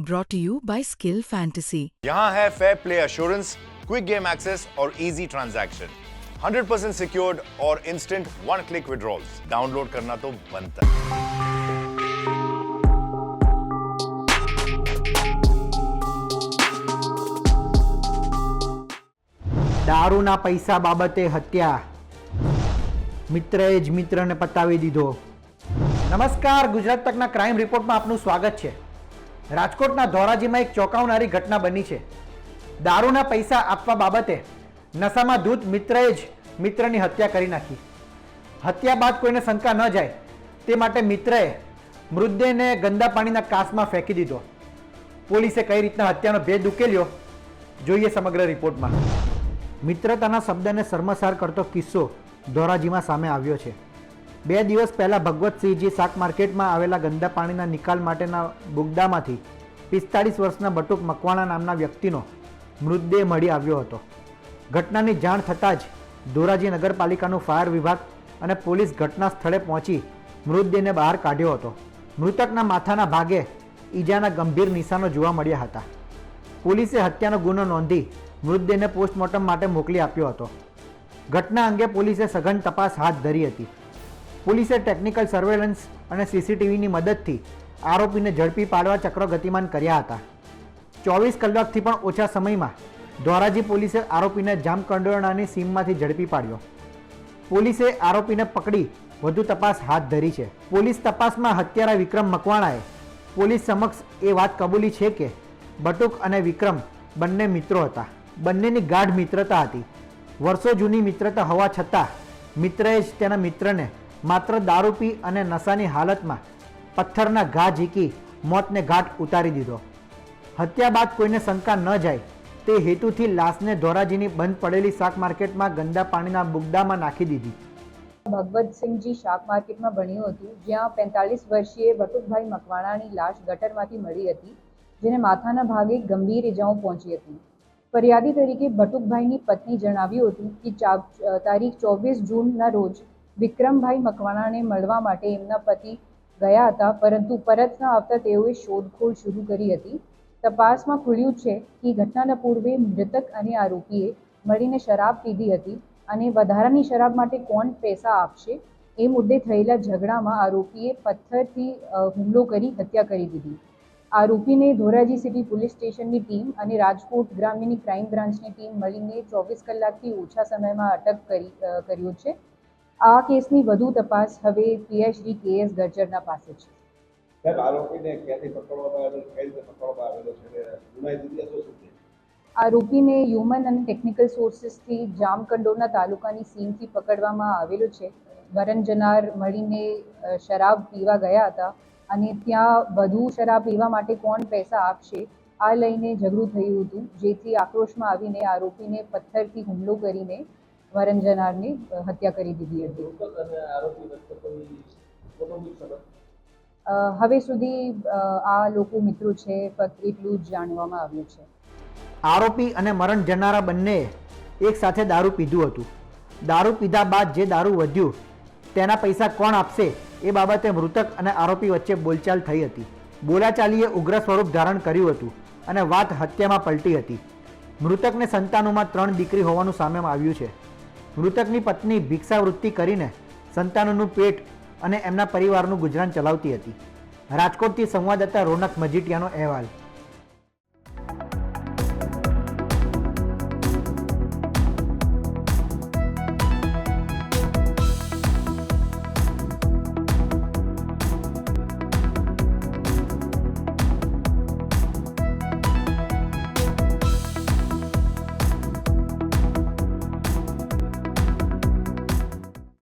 brought to you by Skill Fantasy. यहाँ है fair play assurance quick game access और easy transaction 100% secured और instant one click withdrawals download करना तो बनता है દારૂના પૈસા બાબતે હત્યા મિત્રએ જ મિત્રને પતાવી દીધો નમસ્કાર ગુજરાત તકના ક્રાઇમ રિપોર્ટમાં આપનું સ્વાગત છે રાજકોટના ધોરાજીમાં એક ચોંકાવનારી ઘટના બની છે. દારૂના પૈસા આપવા બાબતે નશામાં દૂધ મિત્રએ જ મિત્રની હત્યા કરી નાખી. હત્યા બાદ કોઈને શંકા ન જાય, તે માટે મિત્રએ મૃતદેહને ગંદા પાણીના કાસમાં ફેંકી દીધો. પોલીસે કઈ રીતના હત્યાનો ભેદ ઉકેલ્યો, જોઈએ સમગ્ર રિપોર્ટમાં. મિત્રતાના શબ્દને શર્મસાર કરતો કિસ્સો ધોરાજીમાં સામે આવ્યો છે. બે દિવસ પહેલાં ભગવતસિંહજી શાક માર્કેટમાં આવેલા ગંદા પાણીના નિકાલ માટેના બુગદામાંથી પિસ્તાળીસ વર્ષના બટુક મકવાણા નામના વ્યક્તિનો મૃતદેહ મળી આવ્યો હતો. ઘટનાની જાણ થતાં જ ધોરાજી નગરપાલિકાનું ફાયર વિભાગ અને પોલીસ ઘટના સ્થળે પહોંચી મૃતદેહને બહાર કાઢ્યો હતો. મૃતકના માથાના ભાગે ઈજાના ગંભીર નિશાનો જોવા મળ્યા હતા. પોલીસે હત્યાનો ગુનો નોંધી મૃતદેહને પોસ્ટમોર્ટમ માટે મોકલી આપ્યો હતો. ઘટના અંગે પોલીસે સઘન તપાસ હાથ ધરી હતી. પોલીસે ટેકનિકલ સર્વેલન્સ અને સીસીટીવીની મદદથી આરોપીને ઝડપી પાડવા ચક્ર ગતિમાન કર્યા હતા. ચોવીસ કલાકથી પણ ઓછા સમયમાં ધોરાજી પોલીસે આરોપીને જામકંડોરણાની સીમમાંથી ઝડપી પાડ્યો. પોલીસે આરોપીને પકડી વધુ તપાસ હાથ ધરી છે. પોલીસ તપાસમાં હત્યારા વિક્રમ મકવાણાએ પોલીસ સમક્ષ એ વાત કબૂલી છે કે બટુક અને વિક્રમ બંને મિત્રો હતા. બંનેની ગાઢ મિત્રતા હતી. વર્ષો જૂની મિત્રતા હોવા છતાં મિત્રએ જ તેના મિત્રને માત્ર દારૂ પી અને નશાની હાલતમાં પથ્થરના ઘા ઝીકી મોતને ઘાટ ઉતારી દીધો. હત્યા બાદ કોઈને શંકા ન જાય તે હેતુથી લાશને ધોરાજીની બંધ પડેલી શાક માર્કેટમાં ગંદા પાણીના બુગડામાં નાખી દીધી. ભગવતસિંહજી શાક માર્કેટમાં ભણ્યું હતું, જ્યાં પેંતાલીસ વર્ષીય બટુકભાઈ મકવાણાની લાશ ગટરમાંથી મળી હતી, જેને માથાના ભાગે ગંભીર ઇજાઓ પહોંચી હતી. ફરિયાદી તરીકે ભટુકભાઈની પત્ની જણાવ્યું હતું કે તારીખ ચોવીસ જૂનના રોજ વિક્રમભાઈ મકવાણાને મળવા માટે એમના પતિ ગયા હતા, પરંતુ પરત ન આવતા તેઓએ શોધખોળ શરૂ કરી હતી. તપાસમાં ખુલ્યું છે કે ઘટનાના પૂર્વે મૃતક અને આરોપીએ મળીને શરાબ પીધી હતી અને વધારાની શરાબ માટે કોણ પૈસા આપશે એ મુદ્દે થયેલા ઝઘડામાં આરોપીએ પથ્થરથી હુમલો કરી હત્યા કરી દીધી. આરોપીને ધોરાજી સિટી પોલીસ સ્ટેશનની ટીમ અને રાજકોટ ગ્રામ્યની ક્રાઇમ બ્રાન્ચની ટીમ મળીને ચોવીસ કલાકથી ઓછા સમયમાં અટક કરી કર્યો છે. આ કેસની વધુ તપાસ હવે પીએચડી કે એસ ગર્જરના પાસે છે. આરોપીને હ્યુમન અને ટેકનિકલ સોર્સિસથી જામકંડોરના તાલુકાની સીમથી પકડવામાં આવેલો છે. વરણ જનાર મળીને શરાબ પીવા ગયા હતા અને ત્યાં વધુ શરાબ પીવા માટે કોણ પૈસા આપશે આ લઈને ઝઘડું થયું હતું. જેથી આક્રોશમાં આવીને આરોપીને પથ્થરથી હુમલો કરીને વરણ જનારની હત્યા કરી દીધી હતી. હવે સુધી આ લોકો મિત્રો છે ફક્ત એટલું જ જાણવામાં આવ્યું છે. આરોપી અને મરણ જનારા બંને એક સાથે દારૂ પીધું હતું. દારૂ પીધા બાદ જે દારૂ વધ્યું તેના પૈસા કોણ આપશે એ બાબતે મૃતક અને આરોપી વચ્ચે બોલચાલ થઈ હતી. બોલાચાલીએ ઉગ્ર સ્વરૂપ ધારણ કર્યું હતું અને વાત હત્યામાં પલટી હતી. મૃતકને સંતાનોમાં ત્રણ દીકરી હોવાનું સામે આવ્યું છે. મૃતકની પત્ની ભિક્ષાવૃત્તિ કરીને સંતાનોનું પેટ અને એમના પરિવારનું ગુજરાન ચલાવતી હતી. રાજકોટથી સંવાદદાતા રોનક મજીટિયાનો અહેવાલ.